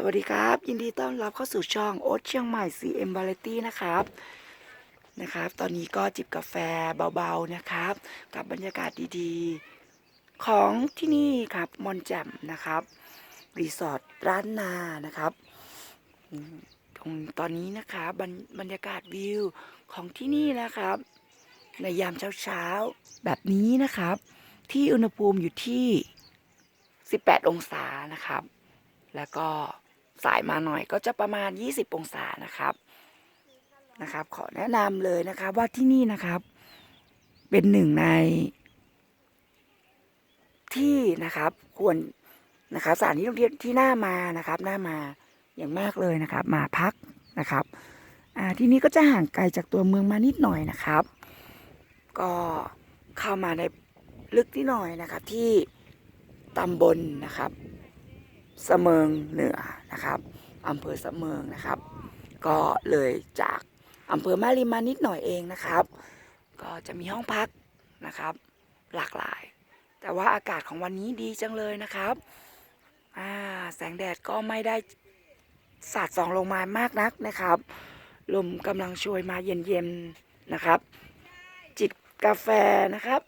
สวัสดีครับ ยินดีต้อนรับเข้าสู่ช่องโอ๊ตเชียงใหม่ CM Variety นะครับนะครับ ตอนนี้ก็จิบกาแฟเบาๆนะครับ กับบรรยากาศดีๆ ของที่นี่ครับมอนแจ่มนะครับ รีสอร์ทร้านนานะครับตรงตอนนี้นะครับบรรบรรยากาศวิวของที่นี่นะครับ ในยามเช้าๆ แบบนี้นะครับ ที่อุณหภูมิอยู่ที่ 18 องศานะครับแล้วก็ สายมาหน่อยก็จะประมาณ 20 องศานะครับนะครับ ขอแนะนำเลยนะครับว่าที่นี่นะครับ เป็นหนึ่งใน ที่นะครับควรนะครับสถานที่ท่องเที่ยวที่น่ามานะครับน่ามาอย่างมากเลยนะครับ มาพักนะครับที่นี้ก็จะห่างไกลจากตัวเมืองมานิดหน่อยนะครับ ก็เข้ามาในลึกนิดหน่อยนะครับที่ตำบลนะครับ เสมิงเหนือนะครับอำเภอเสมิงนะครับ ก็เลยจากอำเภอแม่ริมมานิดหน่อยเองนะครับ ก็จะมีห้องพักนะครับ หลากหลาย แต่ว่าอากาศของวันนี้ดีจังเลยนะครับแสงแดดก็ไม่ได้สาดส่องลงมามากนักนะครับ ลมกำลังช่วยมาเย็นๆนะครับ จิบกาแฟนะครับ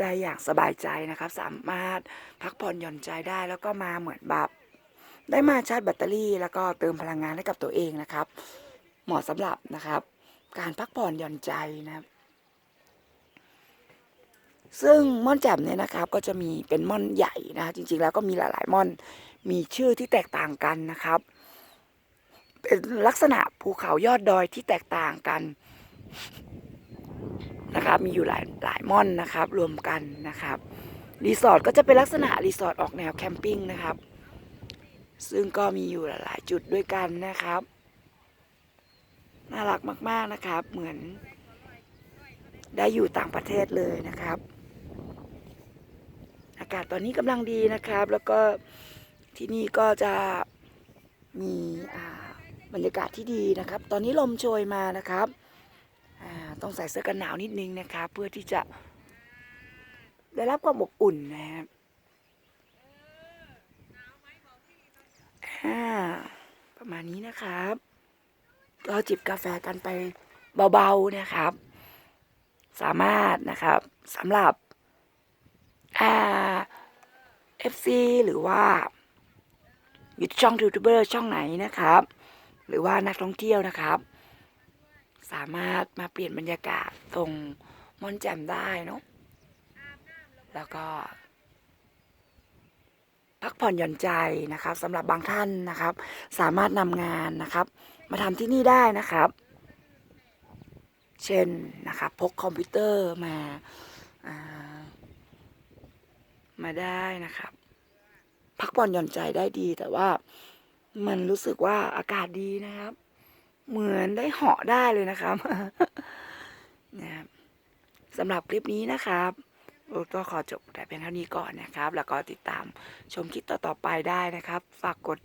ได้อย่างสบายใจนะครับ สามารถพักผ่อนหย่อนใจได้แล้วก็มาเหมือนแบบได้มาชาร์จแบตเตอรี่ แล้วก็เติมพลังงานให้กับตัวเองนะครับ เหมาะสำหรับนะครับ การพักผ่อนหย่อนใจนะครับ ซึ่งม่อนแจ่มเนี่ยนะครับ ก็จะมีเป็นม่อนใหญ่นะ จริง ๆ แล้วก็มีหลาย ๆ ม่อนมีชื่อที่แตกต่างกันนะครับ เป็นลักษณะภูเขายอดดอยที่แตกต่างกัน นะครับ มีอยู่หลายหลายม่อนนะครับ รวมกันนะครับ รีสอร์ทก็จะเป็นลักษณะรีสอร์ทออกแนวแคมปิ้งนะครับ ซึ่งก็มีอยู่หลายจุดด้วยกันนะครับ น่ารักมาก ๆนะครับ เหมือน ได้อยู่ต่างประเทศเลยนะครับ อากาศตอนนี้กำลังดีนะครับ แล้วก็ที่นี่ก็จะมีบรรยากาศที่ดีนะครับ ตอนนี้ลมโชยมานะครับ ต้องใส่เสื้อกันหนาวนิดนึงนะครับ เพื่อที่จะ ได้รับความอบอุ่นนะครับประมาณนี้นะครับ ก็จิบกาแฟกันไปเบาๆนะครับ สามารถนะครับสำหรับอ่า FC หรือว่าอยู่ช่องยูทูบเบอร์ช่องไหนนะครับ หรือว่านักท่องเที่ยวนะครับ สามารถมาเปลี่ยนบรรยากาศตรงม่อนแจ่มได้เนาะแล้วก็ พักผ่อนหย่อนใจนะครับสำหรับบางท่านนะครับ สามารถนำงานนะครับ มาทำที่นี่ได้นะครับ เช่นนะครับพกคอมพิวเตอร์มาามาได้นะครับ พักผ่อนหย่อนใจได้ดีแต่ว่ามันรู้สึกว่าอากาศดีนะครับ เหมือนได้เหาะได้เลยนะครับนะครับสำหรับคลิปนี้นะครับก็ขอจบแต่เพียงเท่านี้ก่อนนะครับ แล้วก็ติดตามชมคลิปต่อๆไปได้นะครับ ฝากกด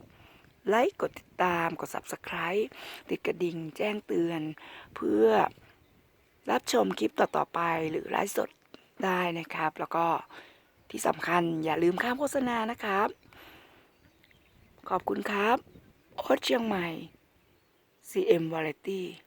ไลค์กดติดตามกด subscribe ติดกระดิ่งแจ้งเตือน เพื่อรับชมคลิปต่อๆไปหรือไลฟ์สดได้นะครับ แล้วก็ที่สำคัญอย่าลืมข้ามโฆษณานะครับ ขอบคุณครับ โอ๊ตเชียงใหม่ si en baletí.